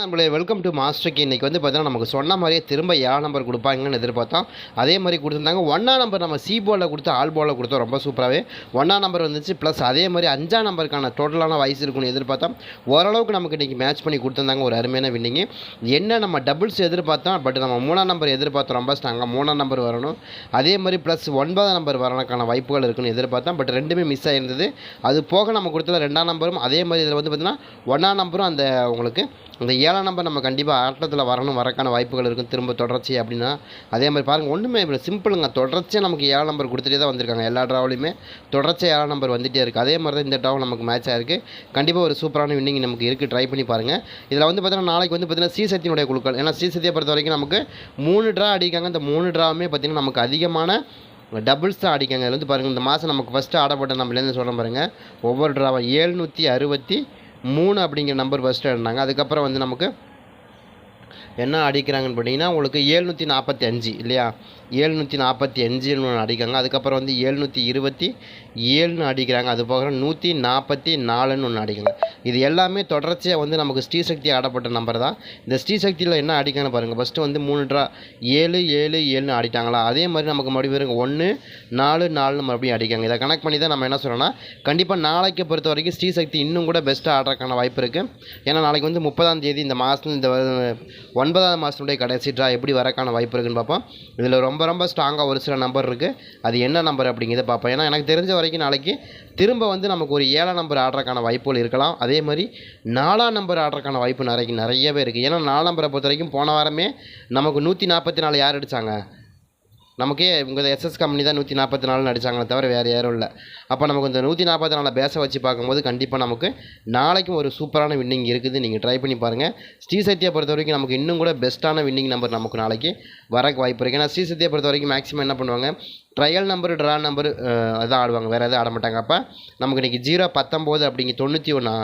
நம்மளே welcome to மாஸ்டருக்கு இன்றைக்கி வந்து பார்த்தீங்கன்னா நமக்கு சொன்ன மாதிரியே திரும்ப ஏழாம் நம்பர் கொடுப்பாங்கன்னு எதிர்பார்த்தோம். அதே மாதிரி கொடுத்துருந்தாங்க. ஒன்றா நம்பர் நம்ம சி போலில் கொடுத்து ஆல் போலில் கொடுத்தோம் ரொம்ப சூப்பராகவே ஒன்றா நம்பர் வந்துச்சு ப்ளஸ் அதே மாதிரி அஞ்சாம் நம்பருக்கான டோட்டலான வயசு இருக்கும்னு எதிர்பார்த்தோம். ஓரளவுக்கு நமக்கு இன்றைக்கி மேட்ச் பண்ணி கொடுத்துருந்தாங்க ஒரு அருமையான வின்னிங்கு என்ன நம்ம டபுள்ஸ் எதிர்பார்த்தோம் பட் நம்ம மூணாம் நம்பர் எதிர்பார்த்தோம் ரொம்ப ஸ்ட்ராங்காக மூணாம் நம்பர் வரணும். அதே மாதிரி ப்ளஸ் ஒன்பதாம் நம்பர் வரணுக்கான வாய்ப்புகள் இருக்குன்னு எதிர்பார்த்தோம் பட் ரெண்டுமே மிஸ் ஆகிருந்தது அது போக நம்ம கொடுத்தல ரெண்டாம் நம்பரும் அதே மாதிரி இதில் வந்து பார்த்திங்கன்னா ஒன்றாம் நம்பரும் அந்த உங்களுக்கு இந்த ஏழாம் நம்பர் நம்ம கண்டிப்பாக ஆட்டத்தில் வரணும் வரக்கான வாய்ப்புகள் இருக்கும். திரும்ப தொடர்ச்சி அப்படின்னா அதே மாதிரி பாருங்கள் ஒன்றுமே இப்போ சிம்பிளுங்க தொடர்ச்சியாக நமக்கு ஏழாம் நம்பர் கொடுத்துட்டே தான் வந்திருக்காங்க. எல்லா ட்ராவலையுமே தொடர்ச்சியாக ஏழாம் நம்பர் வந்துகிட்டே இருக்குது அதே மாதிரி தான் இந்த ட்ராவல் நமக்கு மேட்ச் ஆயிருக்கு. கண்டிப்பாக ஒரு சூப்பரான வின்னிங் நமக்கு இருக்குது ட்ரை பண்ணி பாருங்கள் இதில் வந்து பார்த்தீங்கன்னா நாளைக்கு வந்து பார்த்தீங்கன்னா ஸ்ரீசக்தியினுடைய குழுக்கள். ஏன்னா சீசத்தியை பொறுத்த வரைக்கும் நமக்கு மூணு ட்ரா அடிக்காங்க இந்த மூணு ட்ராவுமே பார்த்திங்கன்னா நமக்கு அதிகமான டபுள்ஸ் தான் அடிக்காங்க அதில் வந்து பாருங்கள் இந்த மாதம் நமக்கு ஃபஸ்ட்டு ஆடப்பட்ட நம்மளேருந்து சொல்கிறேன் பாருங்கள் ஒவ்வொரு ட்ராவும் ஏழ்நூற்றி அறுபத்தி மூணு அப்படிங்கிற நம்பர் ஃபஸ்ட்டு இருந்தாங்க அதுக்கப்புறம் வந்து நமக்கு என்ன அடிக்கிறாங்கன்னு பார்த்தீங்கன்னா உங்களுக்கு ஏழ்நூற்றி நாற்பத்தி அஞ்சு இல்லையா? ஏழ்நூற்றி நாற்பத்தி அஞ்சுன்னு ஒன்று அடிக்கிறாங்க. அதுக்கப்புறம் வந்து ஏழ்நூற்றி இருபத்தி ஏழுன்னு அடிக்கிறாங்க. அது போக நூற்றி நாற்பத்தி நாலுன்னு ஒன்று அடிக்கிறாங்க. இது எல்லாமே தொடர்ச்சியாக வந்து நமக்கு ஸ்ரீசக்தி ஆடப்பட்ட நம்பர் தான். இந்த ஸ்ரீசக்தியில் என்ன அடிக்கான்னு பாருங்கள் ஃபஸ்ட்டு வந்து மூணு ட்ரா ஏழு ஏழு ஏழுன்னு அடிட்டாங்களா அதே மாதிரி நமக்கு மறுபடியும் ஒன்று நாலு நாலுன்னு மறுபடியும் அடிக்காங்க இதை கனெக்ட் பண்ணி தான் நம்ம என்ன சொல்லணும்னா கண்டிப்பாக நாளைக்கு பொறுத்த வரைக்கும் ஸ்ரீசக்தி இன்னும் கூட பெஸ்ட்டாக ஆடுறதுக்கான வாய்ப்பு இருக்குது ஏன்னா நாளைக்கு வந்து முப்பதாம் தேதி இந்த மாதம் இந்த ஒன் ஒன்பதாம் மாதத்துடைய கடைசி ட்ரா எப்படி வரக்கான வாய்ப்பு இருக்குன்னு பார்ப்போம். இதில் ரொம்ப ரொம்ப ஸ்ட்ராங்காக ஒரு சில நம்பர் இருக்குது அது என்ன நம்பர் அப்படிங்கிறத பார்ப்போம். ஏன்னா எனக்கு தெரிஞ்ச வரைக்கும் நாளைக்கு திரும்ப வந்து நமக்கு ஒரு ஏழாம் நம்பர் ஆடுறதுக்கான வாய்ப்புகள் இருக்கலாம். அதே மாதிரி நாலாம் நம்பர் ஆடுறதுக்கான வாய்ப்பு நிறைய நிறையவே இருக்குது ஏன்னா நாலாம் நம்பரை பொறுத்த வரைக்கும் போன வாரமே நமக்கு நூற்றி நாற்பத்தி நாலு யார் அடித்தாங்க நமக்கே உங்கள் எஸ்எஸ் கம்பெனி தான் நூற்றி நாற்பத்தி நாலு நடித்தாங்களே தவிர வேறு யாரும் இல்லை. அப்போ நமக்கு இந்த நூற்றி நாற்பத்தி நாலு பேச வச்சு பார்க்கும்போது கண்டிப்பாக நமக்கு நாளைக்கும் ஒரு சூப்பரான வின்னிங் இருக்குது. நீங்கள் ட்ரை பண்ணி பாருங்கள் ஸ்ரீ சத்யா பொறுத்த வரைக்கும் நமக்கு இன்னும் கூட பெஸ்ட்டான வின்னிங் நம்பர் நமக்கு நாளைக்கு வரக்கு வாய்ப்பு இருக்குது ஏன்னா ஸ்ரீ சத்யா பொறுத்த வரைக்கும் மேக்ஸிமம் என்ன பண்ணுவாங்க? ட்ரையல் நம்பர் ட்ரா நம்பர் அதான் ஆடுவாங்க. வேறு எதுவும் ஆட மாட்டாங்க அப்போ நமக்கு இன்றைக்கி ஜீரோ பத்தொம்போது அப்படிங்க தொண்ணூற்றி ஒன்றா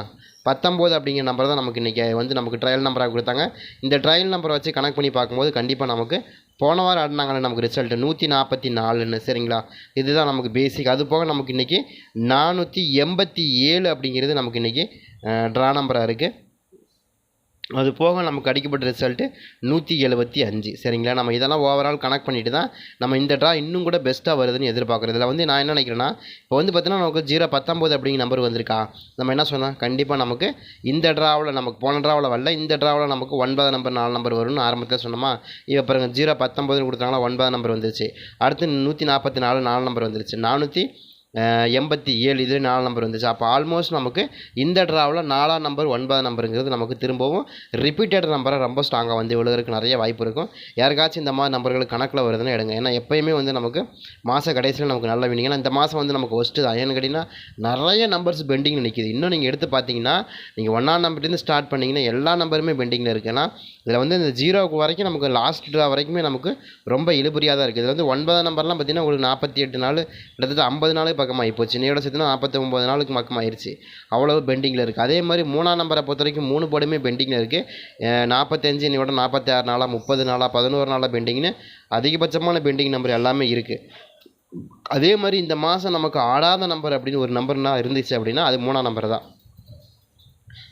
பத்தொம்போது அப்படிங்கிற நம்பர் தான் நமக்கு இன்றைக்கி வந்து நமக்கு ட்ரையல் நம்பராக கொடுத்தாங்க. இந்த ட்ரையல் நம்பரை வச்சு கனெக்ட் பண்ணி பார்க்கும்போது கண்டிப்பாக நமக்கு போன வாரம் ஆடினாங்களே நமக்கு ரிசல்ட்டு நூற்றி நாற்பத்தி நாலுன்னு சரிங்களா? இதுதான் நமக்கு பேசிக் அது போக நமக்கு இன்றைக்கி நானூற்றி எண்பத்தி ஏழு அப்படிங்கிறது நமக்கு இன்றைக்கி ட்ரா நம்பராக இருக்குது அது போக நமக்கு அடிக்கப்பட்ட ரிசல்ட்டு நூற்றி எழுபத்தி அஞ்சு. சரிங்களா? நம்ம இதெல்லாம் ஓவரால் கனெக்ட் பண்ணிட்டு தான் நம்ம இந்த ட்ரா இன்னும் கூட பெஸ்ட்டாக வருதுன்னு எதிர்பார்க்குறது இதில் வந்து நான் என்ன நினைக்கிறேன்னா இப்போ வந்து பார்த்தீங்கன்னா நமக்கு ஜீரோ பத்தொம்போது அப்படிங்கிற நம்பர் வந்திருக்கா? நம்ம என்ன சொன்னால் கண்டிப்பாக நமக்கு இந்த ட்ராவில் நமக்கு போன ட்ராவில் வரல இந்த ட்ராவில் நமக்கு ஒன்பது நம்பர் நாலு நம்பர் வரும்னு ஆரம்பத்தில் சொன்னோமா இப்போ பாருங்கள் ஜீரோ பத்தொம்போதுன்னு கொடுத்தாங்களா ஒன்பது நம்பர் வந்துருச்சு. அடுத்து நூற்றி நாற்பத்தி நாலு நாலு நம்பர் வந்துருச்சு. நானூற்றி எண்பத்தி ஏழு இது நாலு நம்பர் வந்துச்சு. அப்போ ஆல்மோஸ்ட் நமக்கு இந்த ட்ராவில் நாலாம் நம்பர் ஒன்பதாம் நம்பருங்கிறது நமக்கு திரும்பவும் ரிப்பீட்டட் நம்பரை ரொம்ப ஸ்ட்ராங்காக வந்து விழுகிறதுக்கு நிறைய வாய்ப்பு இருக்கும். யாருக்காச்சும் இந்த மாதிரி நம்பர்கள் கணக்கில் வருதுன்னு எடுங்க. ஏன்னா எப்போயுமே வந்து நமக்கு மாத கடைசியில் நமக்கு நல்ல வினிங் ஏன்னா இந்த மாதம் வந்து நமக்கு ஒஸ்ட்டு தான். ஏன்னு கேட்டிங்கன்னா நிறைய நம்பர்ஸ் பெண்டிங்கில் நிற்கிது இன்னும் நீங்கள் எடுத்து பார்த்தீங்கன்னா நீங்கள் ஒன்றாம் நம்பர்லேருந்து ஸ்டார்ட் பண்ணிங்கன்னா எல்லா நம்பருமே பெண்டிங்கில் இருக்குது ஏன்னா இதில் வந்து இந்த ஜீரோவுக்கு வரைக்கும் நமக்கு லாஸ்ட் ட்ரா வரைக்குமே நமக்கு ரொம்ப இழுபறியாக தான் இருக்குது இதில் வந்து ஒன்பதாம் நம்பர்லாம் பார்த்தீங்கன்னா ஒரு நாற்பத்தி எட்டு நாள் கிட்டத்தட்ட ஐம்பது நாள் பக்கமாகி போச்சு இன்னையோட சேர்த்துனா நாற்பத்தி ஒம்பது நாளுக்கு பக்கம் அவ்வளோ பெண்டிங்கில் இருக்குது அதே மாதிரி மூணாம் நம்பரை பொறுத்த வரைக்கும் மூணு போர்டுமே பெண்டிங்கில் இருக்குது நாற்பத்தஞ்சு இன்னையோட நாற்பத்தி ஆறு நாளாக முப்பது நாளாக பதினோரு நாளாக பெண்டிங்னு அதிகபட்சமான பெண்டிங் நம்பர் எல்லாமே இருக்குது அதே மாதிரி இந்த மாதம் நமக்கு ஆடாத நம்பர் அப்படின்னு ஒரு நம்பர்னா இருந்துச்சு அப்படின்னா அது மூணாம் நம்பர் தான்.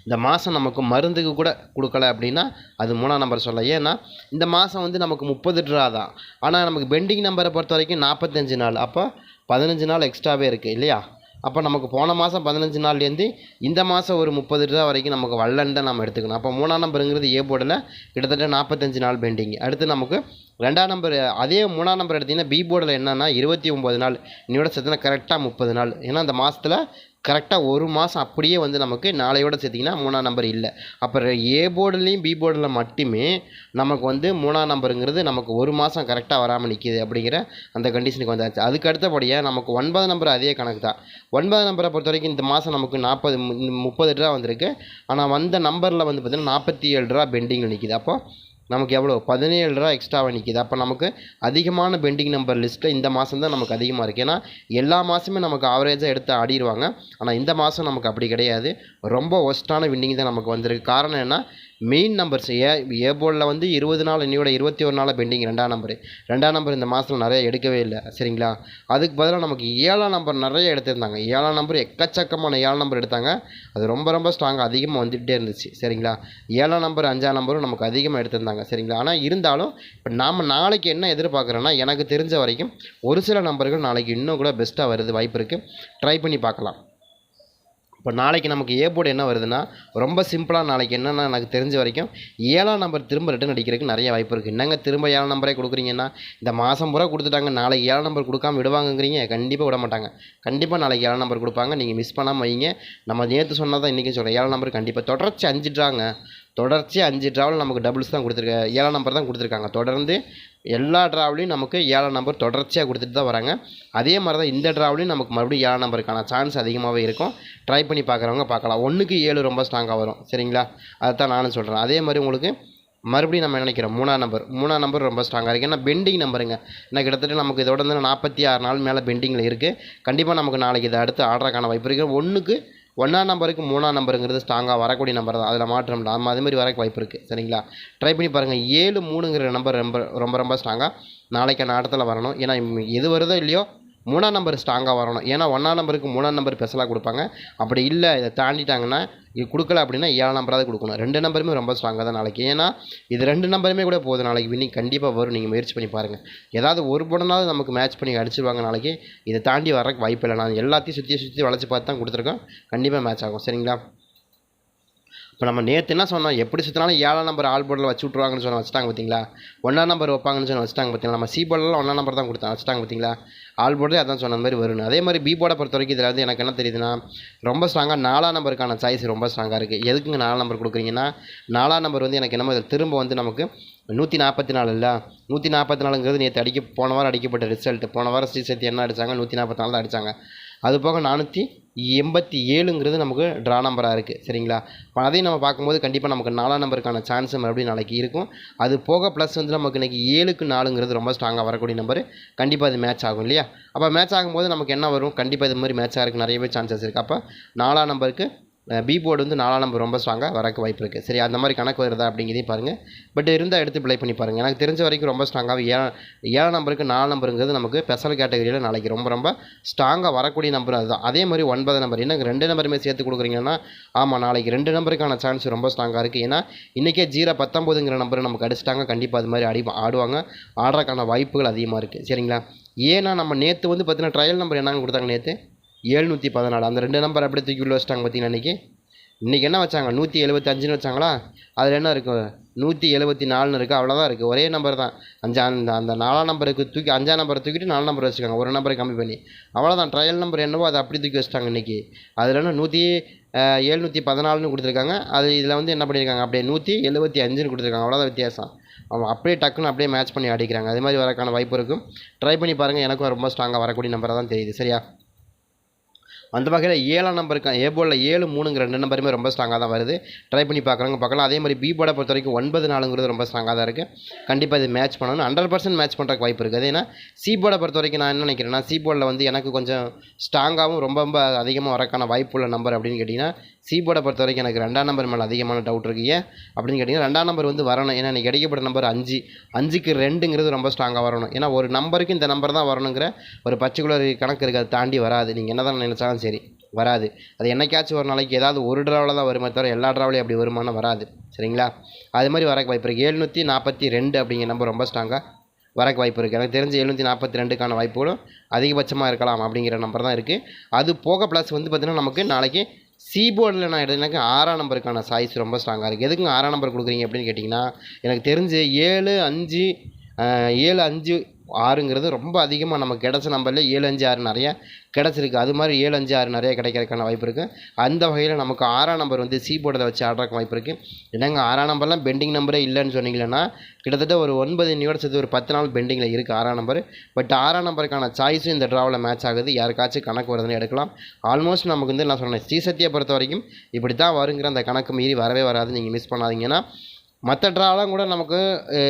இந்த மாதம் நமக்கு மருந்துக்கு கூட கொடுக்கல அப்படின்னா அது மூணாம் நம்பர் சொல்ல. ஏன்னா இந்த மாதம் வந்து நமக்கு முப்பது ட்ரா தான். ஆனால் நமக்கு பெண்டிங் நம்பரை பொறுத்த வரைக்கும் நாற்பத்தஞ்சு நாள். அப்போ பதினஞ்சு நாள் எக்ஸ்ட்ராவே இருக்குது இல்லையா? அப்போ நமக்கு போன மாதம் பதினஞ்சு நாள்லேருந்து இந்த மாதம் ஒரு முப்பது ரூபா வரைக்கும் நமக்கு வல்லன்னு நம்ம எடுத்துக்கணும். அப்போ மூணாம் நம்பருங்கிறது ஏ போர்டில் கிட்டத்தட்ட நாற்பத்தஞ்சு நாள் பெண்டிங் அடுத்து நமக்கு ரெண்டாம் நம்பர் அதே மூணாம் நம்பர் எடுத்திங்கன்னா பி போர்டில் என்னென்னா இருபத்தி ஒம்பது நாள். இன்னையோட சேர்த்துனா கரெக்டாக முப்பது நாள். ஏன்னா அந்த மாதத்தில் கரெக்டாக ஒரு மாதம் அப்படியே வந்து நமக்கு நாளையோட சேர்த்திங்கன்னா மூணாம் நம்பர் இல்லை. அப்புறம் ஏ போர்டுலேயும் பி போர்டில் மட்டுமே நமக்கு வந்து மூணாம் நம்பருங்கிறது நமக்கு ஒரு மாதம் கரெக்டாக வராமல் நிற்கிது அப்படிங்கிற அந்த கண்டிஷனுக்கு வந்தாச்சு. அதுக்கு அடுத்தபடியாக நமக்கு ஒன்பது நம்பர் அதே கணக்கு தான். ஒன்பது நம்பரை பொறுத்த வரைக்கும் இந்த மாதம் நமக்கு நாற்பது முப்பது ரூபா வந்திருக்கு. ஆனால் வந்த நம்பரில் வந்து பார்த்திங்கன்னா நாற்பத்தி ஏழு ரூபா பெண்டிங்கில் நிற்கிது அப்போ நமக்கு எவ்வளோ பதினேழு ரூபா எக்ஸ்ட்ராவாக நிற்கிது அப்போ நமக்கு அதிகமான பெண்டிங் நம்பர் லிஸ்ட்டில் இந்த மாதம் தான் நமக்கு அதிகமாக இருக்குது ஏன்னா எல்லா மாதமே நமக்கு ஆவரேஜாக எடுத்து ஆடிடுவாங்க ஆனால் இந்த மாதம் நமக்கு அப்படி கிடையாது. ரொம்ப ஒஸ்ட்டான வின்னிங் தான் நமக்கு வந்திருக்கு. காரணம் என்ன? மெயின் நம்பர்ஸ் ஏ ஏ போர்டில் வந்து இருபது நாள் இன்னையோட இருபத்தி ஒரு நாள் பெண்டிங் ரெண்டாம் நம்பர் ரெண்டாம் நம்பர் இந்த மாதத்தில் நிறைய எடுக்கவே இல்லை சரிங்களா? அதுக்கு பதிலாக நமக்கு ஏழாம் நம்பர் நிறைய எடுத்திருந்தாங்க. ஏழாம் நம்பர் எக்கச்சக்கமான ஏழாம் நம்பர் எடுத்தாங்க. அது ரொம்ப ரொம்ப ஸ்ட்ராங்காக அதிகமாக வந்துகிட்டே இருந்துச்சு சரிங்களா? ஏழாம் நம்பர் அஞ்சாம் நம்பரும் நமக்கு அதிகமாக எடுத்திருந்தாங்க சரிங்களா? ஆனால் இருந்தாலும் இப்போ நாம் நாளைக்கு என்ன எதிர்பார்க்குறோன்னா எனக்கு தெரிஞ்ச வரைக்கும் ஒரு சில நம்பர்கள் நாளைக்கு இன்னும் கூட பெஸ்ட்டாக வருது வாய்ப்பு இருக்குது ட்ரை பண்ணி பார்க்கலாம். இப்போ நாளைக்கு நமக்கு ஏ போர்டு என்ன வருதுன்னா ரொம்ப சிம்பிளாக நாளைக்கு என்னென்னா எனக்கு தெரிஞ்ச வரைக்கும் ஏழாம் நம்பர் திரும்ப ரிட்டன் அடிக்கிறதுக்கு நிறைய வாய்ப்பு இருக்குது என்னங்க திரும்ப ஏழாம் நம்பரே கொடுக்குறீங்கன்னா இந்த மாதம் பூரா கொடுத்துட்டாங்க நாளைக்கு ஏழாம் நம்பர் கொடுக்காம விடுவாங்கங்கிறீங்க கண்டிப்பாக விட மாட்டாங்க. கண்டிப்பாக நாளைக்கு ஏழாம் நம்பர் கொடுப்பாங்க நீங்கள் மிஸ் பண்ணாமல் வைங்க. நம்ம நேற்று சொன்னால் தான் இன்றைக்கி சொல்கிறேன் ஏழாம் நம்பர் கண்டிப்பாக தொடர்ச்சி அஞ்சுட்றாங்க தொடர்ச்சி அஞ்சு ட்ராவல் நமக்கு டபுள்ஸ் தான் கொடுத்துருக்காங்க ஏழாம் நம்பர் தான் கொடுத்துருக்காங்க. தொடர்ந்து எல்லா ட்ராவலையும் நமக்கு ஏழாம் நம்பர் தொடர்ச்சியாக கொடுத்துட்டு தான் வராங்க. அதே மாதிரி தான் இந்த ட்ராவலையும் நமக்கு மறுபடியும் ஏழாம் நம்பருக்கான சான்ஸ் அதிகமாகவே இருக்கும். ட்ரை பண்ணி பார்க்குறவங்க பார்க்கலாம். ஒன்றுக்கு ஏழு ரொம்ப ஸ்ட்ராங்காக வரும். சரிங்களா? அதை தான் நானும் சொல்கிறேன் அதே மாதிரி உங்களுக்கு மறுபடியும் நம்ம நினைக்கிறோம்? மூணாம் நம்பர் மூணாம் நம்பர் ரொம்ப ஸ்ட்ராங்காக இருக்குது ஏன்னா பெண்டிங் நம்பருங்க ஏன்னா கிட்டத்தட்ட நமக்கு இதோட வந்து நாற்பத்தி ஆறு நாள் மேலே பெண்டிங்கில் இருக்குது கண்டிப்பாக நமக்கு நாளைக்கு இதை அடுத்து ஆர்டருக்கான வாய்ப்பு இருக்குது ஒன்றுக்கு ஒன்றாம் நம்பருக்கு மூணாம் நம்பருங்கிறது ஸ்ட்ராங்காக வரக்கூடிய நம்பர் தான். அதில் மாற்றம் இல்லை. நம்ம மாதிரி வரக்கு வாய்ப்பு இருக்குது சரிங்களா? ட்ரை பண்ணி பாருங்கள் ஏழு மூணுங்கிற நம்பர் ரொம்ப ரொம்ப ரொம்ப ஸ்ட்ராங்காக நாளைக்கான ஆட்டத்தில் வரணும். ஏன்னா எது வருதோ இல்லையோ மூணாம் நம்பர் ஸ்ட்ராங்காக வரணும். ஏன்னா ஒன்றாம் நம்பருக்கு மூணாம் நம்பர் ஸ்பெஷலாக கொடுப்பாங்க. அப்படி இல்லை இதை தாண்டிட்டாங்கன்னா இது கொடுக்கல அப்படின்னா ஏழாம் நம்பராவது கொடுக்கணும். ரெண்டு நம்பருமே ரொம்ப ஸ்ட்ராங்காக தான் நாளைக்கு. ஏன்னா இது ரெண்டு நம்பருமே கூட போதும் நாளைக்கு. வின்னிங் கண்டிப்பாக வரும். நீங்கள் முயற்சி பண்ணி பாருங்கள் ஏதாவது ஒரு படனாவது நமக்கு மேட்ச் பண்ணி அடிச்சிருவாங்க நாளைக்கு. இதை தாண்டி வரக்கு வாய்ப்பு இல்லை நான் எல்லாத்தையும் சுற்றி சுற்றி வளைச்சி பார்த்து தான் கொடுத்துருக்கோம். கண்டிப்பாக மேட்ச் ஆகும். சரிங்களா? இப்போ நம்ம நேற்று என்ன சொன்னோம்? எப்படி சுற்றினாலும் ஏழாம் நம்பர் ஆல் போர்டில் வச்சு விட்ருவாங்கன்னு சொன்ன வச்சுட்டாங்க பார்த்தீங்களா ஒன்றாம் நம்பர் வைப்பாங்கன்னு சொன்ன வச்சுட்டாங்க பார்த்தீங்களா நம்ம சி போர்டில் ஒன்றாம் நம்பர் தான் கொடுத்தோம் வச்சுட்டாங்க பார்த்தீங்களா ஆல் போர்டே அதான் சொன்ன மாதிரி வரும்னு. அதே மாதிரி பி போர்டை பொறுத்த வரைக்கும் இதில் வந்து எனக்கு என்ன தெரியுதுன்னா ரொம்ப ஸ்ட்ராங்காக நாலாம் நம்பருக்கான சாய்ஸ் ரொம்ப ஸ்ட்ராங்காக இருக்குது எதுக்குங்க நாலாம் நம்பர் கொடுக்குறீங்கன்னா நாலாம் நம்பர் வந்து எனக்கு என்னமோ இதில் திரும்ப வந்து நமக்கு நூற்றி நாற்பத்தி நாலு இல்லை? நூற்றி நாற்பத்தி நாலுங்கிறது நேற்று அடிக்க போன வாரம் அடிக்கப்பட்ட ரிசல்ட் போன வாரம் ஸ்ரீசக்தி என்ன அடித்தாங்க நூற்றி நாற்பத்தி நாலு தான் அடித்தாங்க அது போக நானூற்றி எண்பத்தி ஏழுங்கிறது நமக்கு ட்ரா நம்பராக இருக்குது சரிங்களா? இப்போ அதையும் நம்ம பார்க்கும்போது கண்டிப்பாக நமக்கு நாலாம் நம்பருக்கான சான்ஸ் மறுபடியும் நாளைக்கு இருக்கும். அது போக ப்ளஸ் வந்து நமக்கு இன்றைக்கி ஏழுக்கு நாலுங்கிறது ரொம்ப ஸ்ட்ராங்காக வரக்கூடிய நம்பர் கண்டிப்பாக அது மேட்ச் ஆகும் இல்லையா? அப்போ மேட்ச் ஆகும்போது நமக்கு என்ன வரும்? கண்டிப்பாக இது மாதிரி மேட்ச் ஆகிறதுக்கு நிறையவே சான்சஸ் இருக்குது அப்போ நாலாம் நம்பருக்கு பி போர்டு வந்து நாலாம் நம்பர் ரொம்ப ஸ்ட்ராங்காக வரக்கு வாய்ப்பு இருக்குது சரி அந்த மாதிரி கணக்கு வருதா அப்படிங்கிறதையும் பாருங்கள் பட் இருந்தால் எடுத்து ப்ளே பண்ணி பாருங்கள் எனக்கு தெரிஞ்ச வரைக்கும் ரொம்ப ஸ்ட்ராங்காக ஏழு ஏழாம் நம்பருக்கு நாலு நம்பருங்கிறது நமக்கு ஸ்பெஷல் கேட்டகரியில் நாளைக்கு ரொம்ப ரொம்ப ஸ்ட்ராங்காக வரக்கூடிய நம்பர் அதுதான். அதே மாதிரி ஒன்பது நம்பர் என்ன ரெண்டு நம்பருமே சேர்த்து கொடுக்குறீங்கன்னா ஆமாம் நாளைக்கு ரெண்டு நம்பருக்கான சான்ஸ் ரொம்ப ஸ்ட்ராங்காக இருக்குது ஏன்னா இன்றைக்கே ஜீரோ பத்தொம்போதுங்கிற நம்பர் நமக்கு அடிச்சிட்டாங்க கண்டிப்பாக அது மாதிரி அடி ஆடுவாங்க. ஆடுறதுக்கான வாய்ப்புகள் அதிகமாக இருக்குது சரிங்களா? ஏன்னா நம்ம நேற்று வந்து பார்த்தீங்கன்னா ட்ரையல் நம்பர் என்னங்க கொடுத்தாங்க நேற்று ஏழ்நூற்றி பதினாலு. அந்த ரெண்டு நம்பர் அப்படியே தூக்கி உள்ள வச்சிட்டாங்க பார்த்தீங்கன்னா இன்றைக்கி இன்றைக்கி என்ன வச்சாங்க? நூற்றி எழுபத்தஞ்சுன்னு வச்சாங்களா? அதில் என்ன இருக்கும் நூற்றி எழுபத்தி நாலுன்னு இருக்குது அவ்வளோதான் இருக்குது ஒரே நம்பர் தான். அஞ்சா அந்த அந்த நாலாம் நம்பருக்கு தூக்கி அஞ்சாம் நம்பரை தூக்கிட்டு நாலு நம்பர் வச்சுருக்காங்க. ஒரு நம்பரை கம்மி பண்ணி. அவ்வளோதான் ட்ரையல் நம்பர் என்னவோ அதை அப்படி தூக்கி வச்சிட்டாங்க இன்றைக்கி அதில் என்ன நூற்றி ஏழ்நூற்றி பதினாலுன்னு கொடுத்துருக்காங்க. அது இதில் வந்து என்ன பண்ணியிருக்காங்க? அப்படியே நூற்றி எழுபத்தி அஞ்சுன்னு கொடுத்துருக்காங்க. அவ்வளோதான் வித்தியாசம். அவன் அப்படியே டக்குன்னு அப்படியே மேட்ச் பண்ணி அடிக்கிறாங்க அது மாதிரி வரக்கான வாய்ப்பு இருக்கும். ட்ரை பண்ணி பாருங்கள் எனக்கும் ரொம்ப ஸ்ட்ராங்காக வரக்கூடிய நம்பராக தான் தெரியுது. சரியா? அந்த வகையில் ஏழாம் நம்பருக்கு ஏ போர்டில் ஏழு மூணுங்கிற ரெண்டு நம்பருமே ரொம்ப ஸ்ட்ராங்காக தான் வருது. ட்ரை பண்ணி பார்க்குறவங்க பார்க்கலாம். அதே மாதிரி பி போர்டை பொறுத்த வரைக்கும் ஒன்பது நாலுங்கிறது ரொம்ப ஸ்ட்ராங்காக தான் இருக்குது கண்டிப்பாக இது மேட்ச் பண்ணணும். ஹண்ட்ரட் பர்சன்ட் மேட்ச் பண்ணுறக்கு வாய்ப்பு இருக்குது ஏன்னா சி போர்டை பொறுத்த வரைக்கும் நான் என்ன நினைக்கிறேன்னா சி போர்டில் வந்து எனக்கு கொஞ்சம் ஸ்ட்ராங்காகவும் ரொம்ப ரொம்ப அதிகமாக வரக்கான வாய்ப்புள்ள நம்பர் அப்படின்னு கேட்டிங்கன்னா சி போர்டை பொறுத்த வரைக்கும் எனக்கு ரெண்டாம் நம்பர் மேலே அதிகமான டவுட் இருக்குது ஏன்? அப்படின்னு கேட்டிங்கன்னா ரெண்டாம் நம்பர் வந்து வரணும். ஏன்னா எனக்கு கிடைக்கப்பட்ட நம்பர் அஞ்சு. அஞ்சுக்கு ரெண்டுங்கிறது ரொம்ப ஸ்ட்ராங்காக வரணும். ஏன்னா ஒரு நம்பருக்கு இந்த நம்பர் தான் வரணுங்கிற ஒரு பர்டிகுலர் கணக்கு இருக்குது அதை தாண்டி வராது. நீங்கள் என்ன தான் நினச்சாலும் சரி வராது. அது என்னைக்காச்சும் ஒரு நாளைக்கு ஏதாவது ஒரு ட்ராவில் தான் வருமே தவிர எல்லா ட்ராவிலையும் அப்படி வருமானம் வராது. சரிங்களா? அது மாதிரி வரக்கு வாய்ப்பு இருக்குது எழுநூற்றி நாற்பத்தி ரெண்டு அப்படிங்கிற நம்பர் ரொம்ப ஸ்ட்ராங்காக வரக்கு வாய்ப்பு இருக்குது எனக்கு தெரிஞ்ச எழுநூற்றி நாற்பத்தி ரெண்டுக்கான வாய்ப்புகளும் அதிகபட்சமாக இருக்கலாம் அப்படிங்கிற நம்பர் தான் இருக்குது அது போக ப்ளஸ் வந்து பார்த்திங்கன்னா நமக்கு நாளைக்கு சி போர்டில் நான் எனக்கு ஆறாம் நம்பருக்கான சாய்ஸ் ரொம்ப ஸ்ட்ராங்காக இருக்குது எதுக்குங்க ஆறாம் நம்பர் கொடுக்குறீங்க அப்படின்னு கேட்டிங்கன்னா எனக்கு தெரிஞ்சு ஏழு அஞ்சு ஏழு அஞ்சு ஆறுங்கிறது ரொம்ப அதிகமாக நமக்கு கிடச்ச நம்பரில் ஏழு அஞ்சு ஆறு நிறையா கிடச்சிருக்கு. அது மாதிரி ஏழு அஞ்சு ஆறு நிறையா கிடைக்கிறதுக்கான வாய்ப்பு இருக்குது அந்த வகையில் நமக்கு ஆறாம் நம்பர் வந்து சி போர்டில் வச்சு ஆடுறதுக்கு வாய்ப்பு இருக்குது என்னங்க ஆறாம் நம்பர்லாம் பெண்டிங் நம்பரே இல்லைன்னு சொன்னீங்கன்னா கிட்டத்தட்ட ஒரு ஒன்பது இன்னையோட ஒரு பத்து நாள் பெண்டிங்கில் இருக்குது ஆறாம் நம்பர் பட் ஆறாம் நம்பருக்கான சாய்ஸும் இந்த ட்ராவில் மேட்ச் ஆகுது. யாருக்காச்சும் கணக்கு வருதுன்னு எடுக்கலாம். ஆல்மோஸ்ட் நமக்கு வந்து நான் சொன்னேன் ஸ்ரீசக்தியை பொறுத்த வரைக்கும் இப்படி தான் வருங்கிற அந்த கணக்கு மீறி வரவே வராது. நீங்கள் மிஸ் பண்ணாதீங்கன்னா மற்ற ட்ராலாம் கூட நமக்கு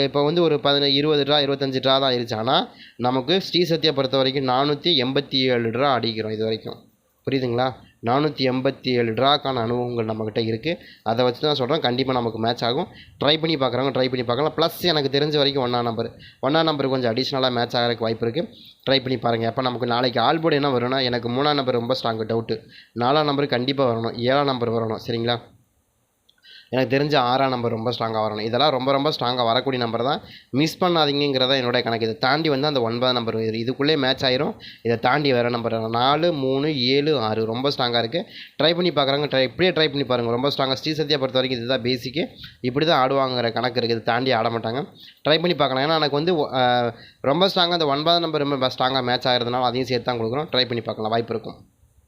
இப்போ வந்து ஒரு பதின இருபது ட்ரா இருபத்தஞ்சி ட்ரா தான் ஆயிடுச்சு ஆனால் நமக்கு ஸ்ரீ சத்யா பொறுத்த வரைக்கும் நானூற்றி எண்பத்தி ஏழு ட்ரா அடிக்கிறோம் இது வரைக்கும். புரியுதுங்களா? நானூற்றி எண்பத்தி ஏழு ட்ராக்கான அனுபவங்கள் நம்மக்கிட்ட இருக்குது அதை வச்சு தான் சொல்கிறேன் கண்டிப்பாக நமக்கு மேட்ச் ஆகும். ட்ரை பண்ணி பார்க்குறவங்க ட்ரை பண்ணி பார்க்கலாம் ப்ளஸ் எனக்கு தெரிஞ்ச வரைக்கும் ஒன்றா நம்பர் ஒன்றா நம்பர் கொஞ்சம் அடிஷ்னலாக மேட்ச் ஆகிறதுக்கு வாய்ப்பு இருக்குது ட்ரை பண்ணி பாருங்கள் அப்போ நமக்கு நாளைக்கு ஆல் போர்டு என்ன வரும்னா எனக்கு மூணாம் நம்பர் ரொம்ப ஸ்ட்ராங்கு டவுட்டு நாலாம் நம்பர் கண்டிப்பாக வரணும். ஏழாம் நம்பர் வரணும். சரிங்களா? எனக்கு தெரிஞ்ச ஆறாம் நம்பர் ரொம்ப ஸ்ட்ராங்காக வரணும். இதெல்லாம் ரொம்ப ரொம்ப ஸ்ட்ராங்காக வரக்கூடிய நம்பர் தான். மிஸ் பண்ணாதீங்கிறத என்னோட கணக்கு. இதை தாண்டி வந்து அந்த ஒன்பதாம் நம்பர் இதுக்குள்ளே மேட்ச் ஆயிரும். இதை தாண்டி வேறு நம்பர் நாலு மூணு ஏழு ஆறு ரொம்ப ஸ்ட்ராங்காக இருக்குது ட்ரை பண்ணி பார்க்குறாங்க ட்ரை இப்படியே ட்ரை பண்ணி பாருங்கள் ரொம்ப ஸ்ட்ராங்காக ஸ்ரீ சத்யா பொறுத்த வரைக்கும் இதுதான் பேசிக்கு இப்படி தான் ஆடுவாங்கிற கணக்கு இருக்குது இது தாண்டி ஆட மாட்டாங்க. ட்ரை பண்ணி பார்க்கலாம் ஏன்னா எனக்கு வந்து ரொம்ப ஸ்ட்ராங்காக அந்த ஒன்பதாம் நம்பர் ரொம்ப ஸ்ட்ராங்காக மேட்ச் ஆகிறதுனால அதையும் சேர்த்து தான் கொடுக்குறோம். ட்ரை பண்ணி பார்க்கலாம் வாய்ப்பு இருக்கும்.